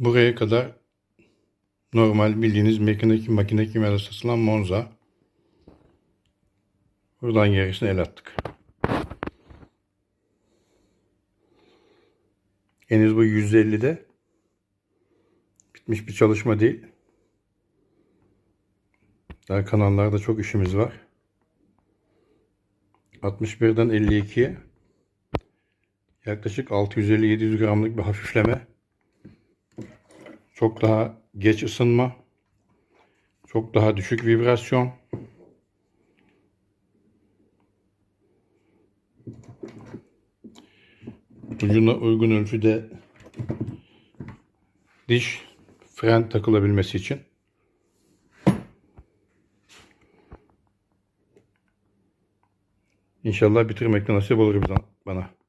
Buraya kadar normal bildiğiniz makine, makine kimyada satılan Monza. Buradan gerisine el attık. Henüz bu 150'de bitmiş bir çalışma değil. Daha kanallarda çok işimiz var. 61'den 52'ye yaklaşık 650-700 gramlık bir hafifleme. Çok daha geç ısınma. Çok daha düşük vibrasyon. Ucuna uygun ölçüde diş fren takılabilmesi için. İnşallah bitirmekte nasip olur bana.